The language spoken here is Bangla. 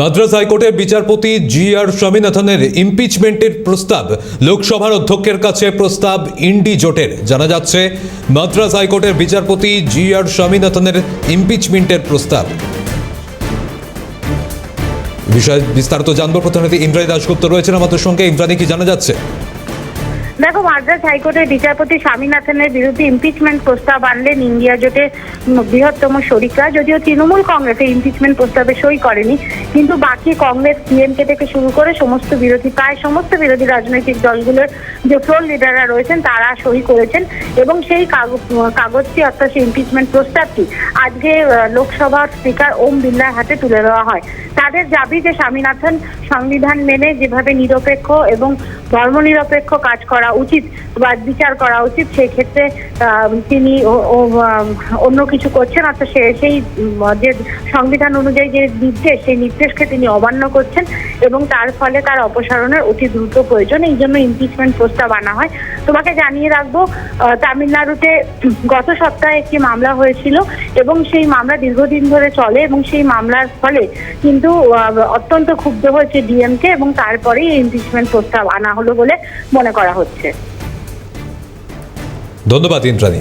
মাদ্রাস হাইকোর্টের বিচারপতি জি আর স্বামীনাথনের ইমপিচমেন্টের প্রস্তাব, লোকসভার অধ্যক্ষের কাছে প্রস্তাব ইন্ডি জোটের। জানা যাচ্ছে, মাদ্রাস হাইকোর্টের বিচারপতি জি আর স্বামীনাথনের ইমপিচমেন্টের প্রস্তাব। বিষয়ে বিস্তারিত জানব। প্রতিনিধি ইন্দ্রাণী দাশগুপ্ত রয়েছেন আমাদের সঙ্গে। ইন্দ্রাণী, কি জানা যাচ্ছে? দেখো মাদ্রাস হাইকোর্টের বিচারপতি স্বামীনাথনের বিরুদ্ধে ইমপিচমেন্ট প্রস্তাব আনলেন ইন্ডিয়া জোটের বৃহত্তম শরিকা যদিও তৃণমূল কংগ্রেস ইমপিচমেন্ট প্রস্তাবে সই করেনি, কিন্তু বাকি কংগ্রেস ডিএমকে থেকে শুরু করে সমস্ত বিরোধী, প্রায় সমস্ত বিরোধী রাজনৈতিক দলগুলোর যে ফ্লোর লিডাররা রয়েছেন, তারা সই করেছেন এবং সেই কাগজটি অর্থাৎ সেই ইমপিচমেন্ট প্রস্তাবটি আজকে লোকসভার স্পিকার ওম বিড়লার হাতে তুলে দেওয়া হয়। তাদের দাবি যে স্বামীনাথন সংবিধান মেনে যেভাবে নিরপেক্ষ এবং ধর্মনিরপেক্ষ কাজ করা উচিত, বা বিচার করা উচিত সেই ক্ষেত্রে তিনি অন্য কিছু করছেন, অর্থাৎ সে- সেই যে সংবিধান অনুযায়ী যে নির্দেশ, সেই নির্দেশকে তিনি অমান্য করছেন এবং তার ফলে তার অপসারণের অতি দ্রুত প্রয়োজন। এই জন্য ইমপিচমেন্ট প্রস্তাব আনা হয়। তোমাকে জানিয়ে রাখব তামিলনাড়ুতে গত সপ্তাহে একটি মামলা হয়েছিল এবং সেই মামলা দীর্ঘদিন ধরে চলে এবং সেই মামলার ফলে কিন্তু অত্যন্ত ক্ষুব্ধ হয়েছে ডিএমকে এবং তারপরেই ইমপিচমেন্ট প্রস্তাব আনা হলো বলে মনে করা হচ্ছে ধন্যবাদ ইন্দ্রাণী।